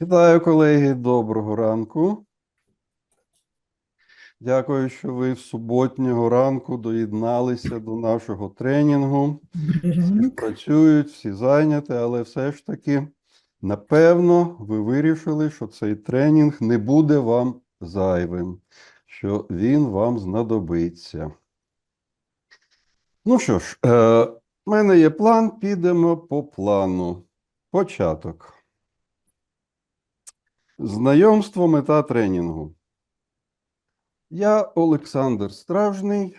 Вітаю, колеги, доброго ранку. Дякую, що ви в суботнього ранку доєдналися до нашого тренінгу. Всі працюють, всі зайняті, але все ж таки, напевно, ви вирішили, що цей тренінг не буде вам зайвим, що він вам знадобиться. Ну що ж, е, в мене є план, підемо по плану. Початок. Знайомство, мета тренінгу. Я Олександр Стражний.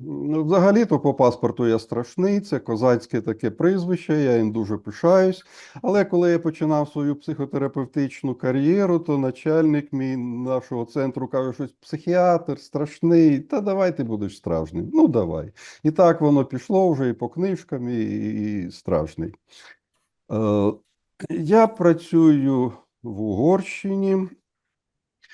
Ну, Взагалі-то по паспорту я страшний, це козацьке таке прізвище, я їм дуже пишаюсь. Але коли я починав свою психотерапевтичну кар'єру, то начальник мій нашого центру каже, що психіатр страшний, та давай ти будеш стражним. Ну, давай. І так воно пішло вже і по книжкам, і, і страшний. Е, я працюю в Угорщині.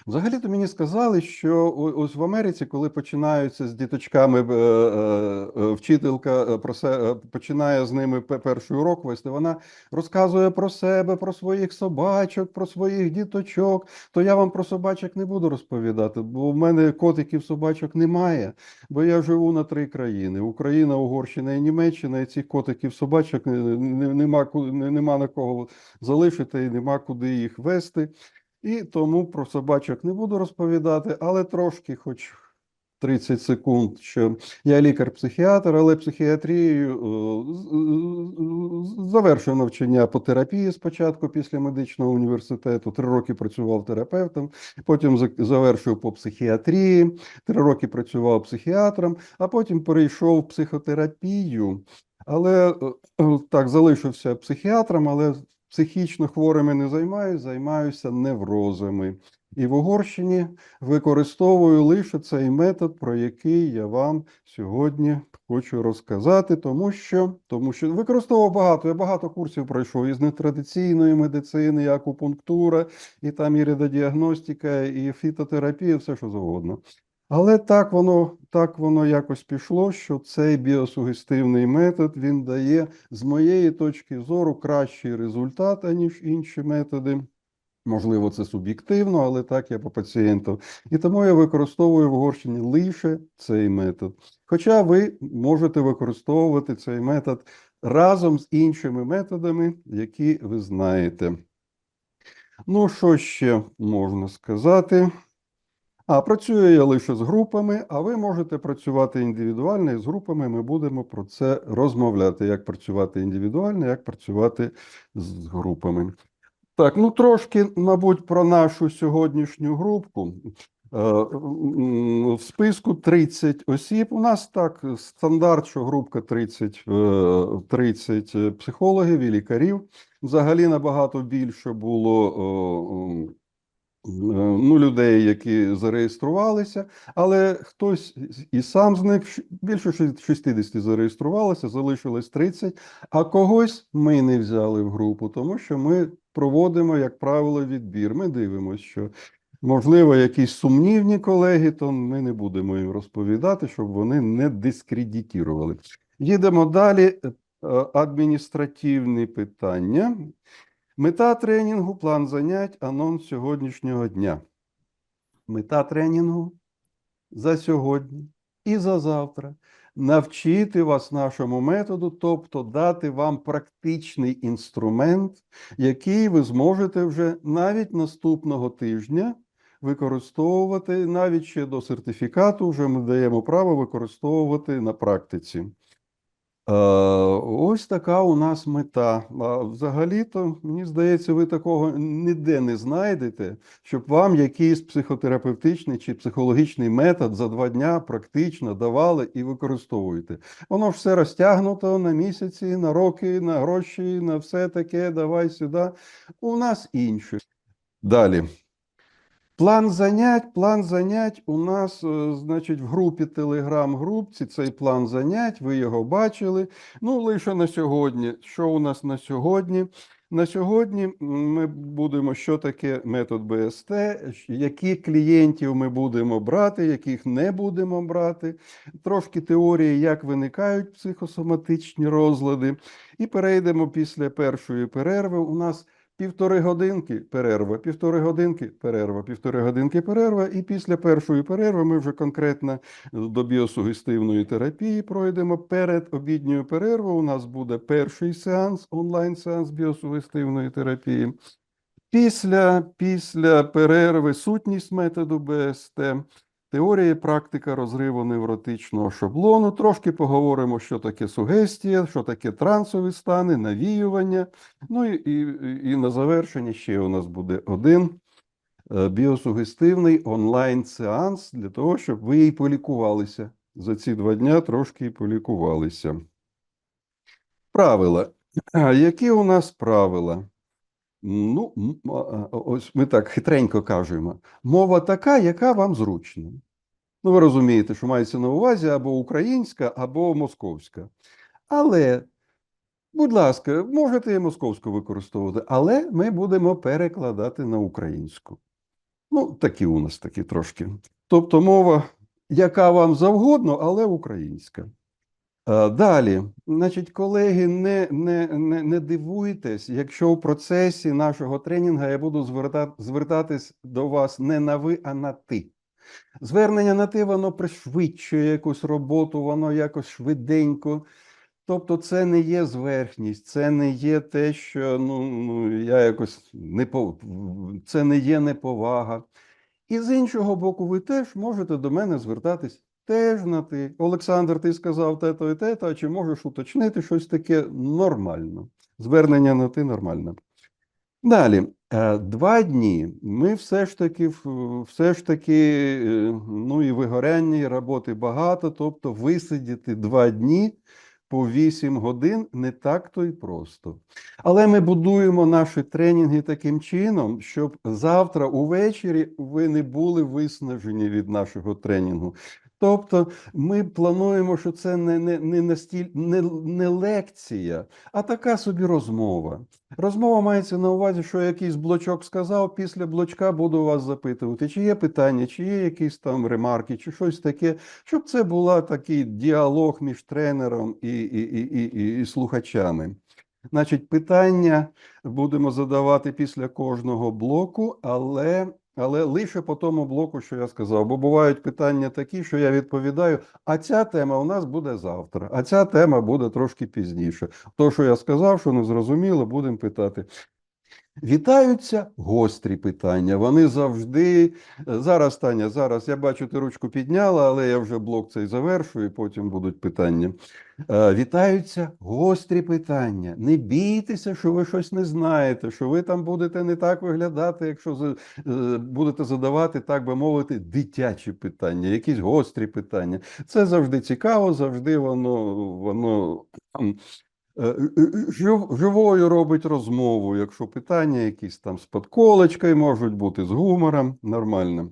Взагалі-то мені сказали, що ось в Америці, коли починаються з діточками, е, е, е, вчителька про се- починає з ними пе- перший урок вести, вона розказує про себе, про своїх собачок, про своїх діточок. То я вам про собачок не буду розповідати, бо в мене котиків собачок немає, бо я живу на три країни: Україна, Угорщина і Німеччина, і цих котиків собачок нема, нема на кого залишити і нема куди їх вести. І тому про собачок не буду розповідати, але трошки, хоч 30 секунд, що я лікар-психіатр, але психіатрією е, з- завершив навчання по терапії спочатку після медичного університету. Три роки працював терапевтом, потім завершив по психіатрії, три роки працював психіатром, а потім перейшов в психотерапію. Але е, е, так залишився психіатром, але психічно хворими не займаюся, займаюся неврозами. І в Угорщині використовую лише цей метод, про який я вам сьогодні хочу розказати, тому що, тому що використовував багато. Я багато курсів пройшов із нетрадиційної медицини, і акупунктура, і там і редодіагностика, і фітотерапія, все що завгодно. Але так воно, так воно якось пішло, що цей біосугестивний метод він дає з моєї точки зору кращий результат, аніж інші методи. Можливо, це суб'єктивно, але так я по пацієнту. І тому я використовую в Угорщині лише цей метод. Хоча ви можете використовувати цей метод разом з іншими методами, які ви знаєте. Ну, що ще можна сказати? А працюю я лише з групами, а ви можете працювати індивідуально і з групами. Ми будемо про це розмовляти, як працювати індивідуально, як працювати з групами. Так, ну трошки, мабуть, про нашу сьогоднішню групу. Е, В списку 30 осіб. У нас так стандарт, що групка 30, е, 30 психологів і лікарів. Взагалі набагато більше було е, ну, людей, які зареєструвалися, але хтось і сам з них більше ши- 60 зареєструвалося, залишилось 30, а когось ми не взяли в групу, тому що ми проводимо, як правило, відбір. Ми дивимося, що можливо якісь сумнівні колеги, то ми не будемо їм розповідати, щоб вони не дискредитували. Їдемо далі. Е, Адміністративні питання. Мета тренінгу, план занять, анонс сьогоднішнього дня. Мета тренінгу за сьогодні і за завтра навчити вас нашому методу, тобто дати вам практичний інструмент, який ви зможете вже навіть наступного тижня використовувати, навіть ще до сертифікату, вже ми даємо право використовувати на практиці. Е, Ось така у нас мета. А взагалі-то, мені здається, ви такого ніде не знайдете, щоб вам якийсь психотерапевтичний чи психологічний метод за два дня практично давали і використовуєте. Воно ж все розтягнуто на місяці, на роки, на гроші, на все таке, давай сюди. У нас інше. Далі. План занять, план занять у нас, е, значить, в групі Телеграм-групці цей план занять, ви його бачили. Ну, лише на сьогодні. Що у нас на сьогодні? На сьогодні ми будемо, що таке метод БСТ, які клієнтів ми будемо брати, яких не будемо брати, трошки теорії, як виникають психосоматичні розлади. І перейдемо після першої перерви. У нас Півтори годинки перерва, півтори годинки перерва, півтори годинки перерва. І після першої перерви ми вже конкретно до біосугестивної терапії пройдемо. Перед обідньою перервою у нас буде перший сеанс, онлайн-сеанс біосугестивної терапії. Після, після перерви сутність методу БСТ, теорія практика розриву невротичного шаблону. Трошки поговоримо, що таке сугестія, що таке трансові стани, навіювання. Ну і, і, і на завершення ще у нас буде один е, біосугестивний онлайн-сеанс для того, щоб ви і полікувалися. За ці два дня трошки і полікувалися. Правила. Які у нас правила? Ну, ось ми так хитренько кажемо. Мова така, яка вам зручна. Ну, ви розумієте, що мається на увазі або українська, або московська. Але, будь ласка, можете і московську використовувати, але ми будемо перекладати на українську. Ну, такі у нас такі трошки. Тобто мова, яка вам завгодно, але українська. Е, Далі, значить, колеги, не, не, не, не дивуйтесь, якщо в процесі нашого тренінгу я буду зверта, звертатись до вас не на ви, а на ти. Звернення на ти, воно пришвидшує якусь роботу, воно якось швиденько. Тобто, це не є зверхність, це не є те, що ну, ну я якось не по... це не є неповага. І з іншого боку, ви теж можете до мене звертатись теж. Олександр, ти сказав те-то і те-то, а чи можеш уточнити щось таке нормально? Звернення на ти нормально. Далі, е, два дні. Ми все ж таки, все ж таки, е, ну і вигоряння, і роботи багато, тобто висидіти два дні по 8 годин не так то й просто. Але ми будуємо наші тренінги таким чином, щоб завтра увечері ви не були виснажені від нашого тренінгу. Тобто ми плануємо, що це не, не, не, настіль, не, не лекція, а така собі розмова. Розмова мається на увазі, що якийсь блочок сказав, після блочка буду вас запитувати, чи є питання, чи є якісь там ремарки, чи щось таке, щоб це була такий діалог між тренером і, і, і, і, і, і слухачами. Значить, питання будемо задавати після кожного блоку, але, але лише по тому блоку, що я сказав. Бо бувають питання такі, що я відповідаю, а ця тема у нас буде завтра, а ця тема буде трошки пізніше. То, що я сказав, що не зрозуміло, будемо питати. Вітаються гострі питання. Вони завжди. Зараз, Таня, зараз я бачу, ти ручку підняла, але я вже блок цей завершую, і потім будуть питання. Е, Вітаються гострі питання. Не бійтеся, що ви щось не знаєте, що ви там будете не так виглядати, якщо е, будете задавати, так би мовити, дитячі питання, якісь гострі питання. Це завжди цікаво, завжди воно, воно е, е, е, живою робить розмову, якщо питання якісь там з подколочкою можуть бути, з гумором, нормально.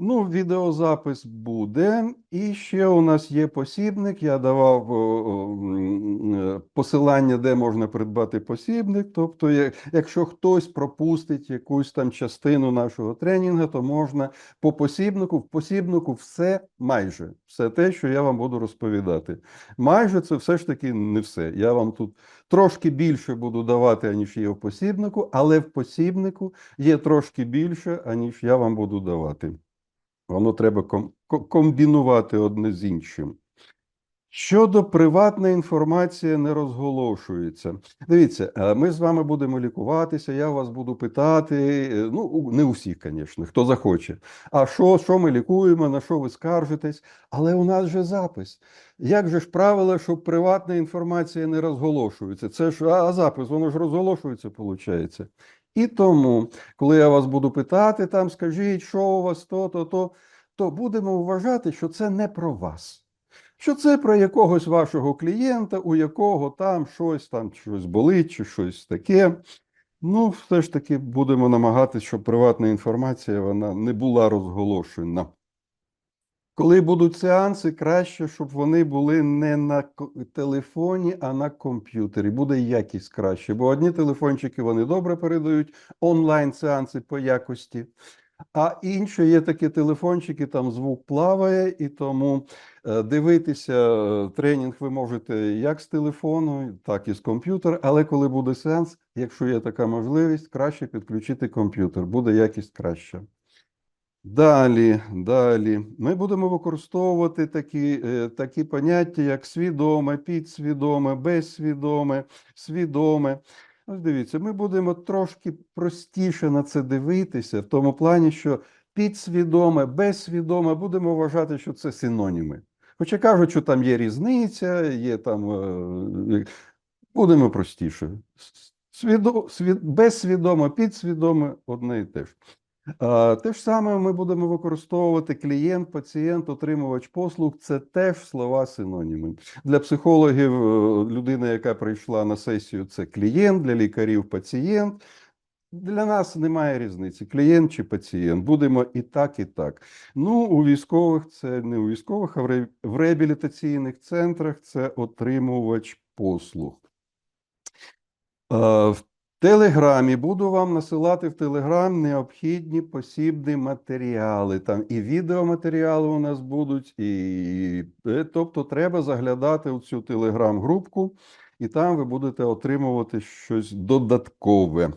Ну, відеозапис буде. І ще у нас є посібник. Я давав е, посилання, де можна придбати посібник. Тобто, якщо хтось пропустить якусь там частину нашого тренінгу, то можна по посібнику, в посібнику все майже все те, що я вам буду розповідати. Майже це все ж таки не все. Я вам тут трошки більше буду давати, аніж є в посібнику, але в посібнику є трошки більше, аніж я вам буду давати. Воно треба комбінувати одне з іншим. Щодо приватна інформація не розголошується. Дивіться, е, ми з вами будемо лікуватися, я вас буду питати. е, Ну, не усіх, звісно, хто захоче. А що, що ми лікуємо, на що ви скаржитесь? Але у нас же запис. Як же ж правило, що приватна інформація не розголошується? Це ж а запис, воно ж розголошується, виходить. І тому, коли я вас буду питати, там скажіть, що у вас то, то, то, то будемо вважати, що це не про вас. Що це про якогось вашого клієнта, у якого там щось там щось болить, чи щось таке. Ну, все ж таки будемо намагатися, щоб приватна інформація вона не була розголошена. Коли будуть сеанси, краще, щоб вони були не на телефоні, а на комп'ютері. Буде якість краще. Бо одні телефончики вони добре передають онлайн-сеанси по якості, а інші є такі телефончики, там звук плаває, і тому е, дивитися е, тренінг ви можете як з телефону, так і з комп'ютера. Але коли буде сеанс, якщо є така можливість, краще підключити комп'ютер, буде якість краща. Далі, далі. Ми будемо використовувати такі, е, такі поняття, як свідоме, підсвідоме, безсвідоме, свідоме. Ось дивіться, ми будемо трошки простіше на це дивитися, в тому плані, що підсвідоме, безсвідоме, будемо вважати, що це синоніми. Хоча кажуть, що там є різниця, є там. е, Будемо простіше. Свідо, свід, безсвідоме, підсвідоме одне і те ж. Те ж саме ми будемо використовувати клієнт, пацієнт, отримувач послуг. Це теж слова синоніми. Для психологів е, людина, яка прийшла на сесію, це клієнт, для лікарів пацієнт. Для нас немає різниці, клієнт чи пацієнт. Будемо і так, і так. Ну, у військових це не у військових, а в реабілітаційних центрах це отримувач послуг. В Телеграмі буду вам насилати в Телеграм необхідні посібні матеріали. Там і відеоматеріали у нас будуть, і е, тобто треба заглядати у цю телеграм-групку, і там ви будете отримувати щось додаткове.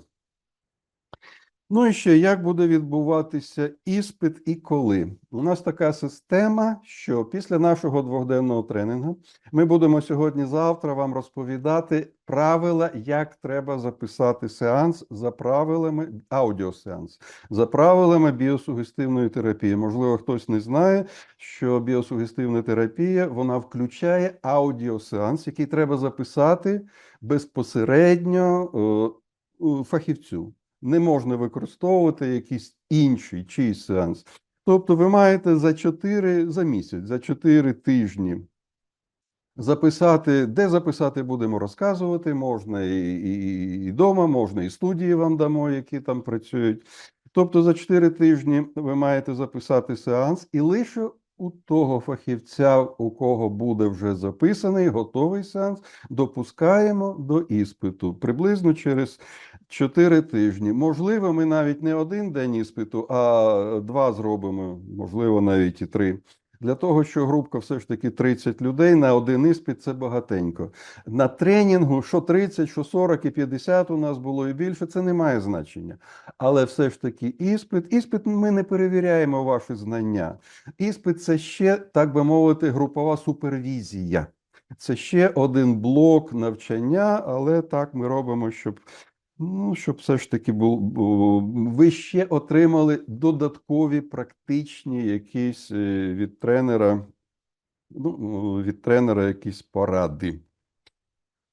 Ну і ще як буде відбуватися іспит і коли? У нас така система, що після нашого двохденного тренінгу ми будемо сьогодні-завтра вам розповідати правила, як треба записати сеанс за правилами аудіосеанс, за правилами біосугестивної терапії. Можливо, хтось не знає, що біосугестивна терапія вона включає аудіосеанс, який треба записати безпосередньо е, фахівцю не можна використовувати якийсь інший чийсь сеанс. Тобто ви маєте за 4 за місяць, за 4 тижні записати, де записати будемо розказувати, можна і, і, і дома, можна і студії вам дамо, які там працюють. Тобто за 4 тижні ви маєте записати сеанс, і лише у того фахівця, у кого буде вже записаний, готовий сеанс, допускаємо до іспиту приблизно через 4 тижні. Можливо, ми навіть не один день іспиту, а два зробимо, можливо, навіть і три. Для того, що групка все ж таки 30 людей на один іспит це багатенько. На тренінгу, що 30, що 40 і 50 у нас було і більше, це не має значення. Але все ж таки іспит. Іспит ми не перевіряємо ваші знання. Іспит це ще, так би мовити, групова супервізія. Це ще один блок навчання, але так ми робимо, щоб Ну, щоб все ж таки бу- бу- ви ще отримали додаткові практичні якісь е, від тренера, ну, від тренера якісь поради.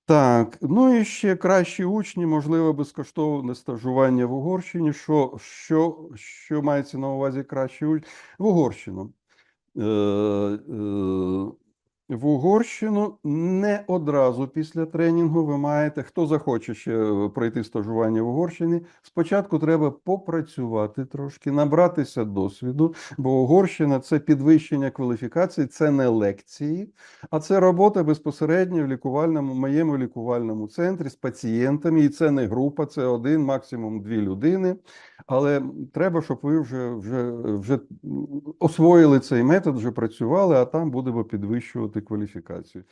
Так, ну і ще кращі учні, можливо, безкоштовне стажування в Угорщині. Що, що, що мається на увазі кращі учні? В Угорщину. Е, е, в Угорщину не одразу після тренінгу ви маєте, хто захоче ще е, пройти стажування в Угорщині, спочатку треба попрацювати трошки, набратися досвіду, бо Угорщина це підвищення кваліфікації, це не лекції, а це робота безпосередньо в лікувальному, моєму лікувальному центрі з пацієнтами. І це не група, це один, максимум дві людини. Але треба, щоб ви вже, вже, вже освоїли цей метод, вже працювали, а там будемо підвищувати кваліфікацію.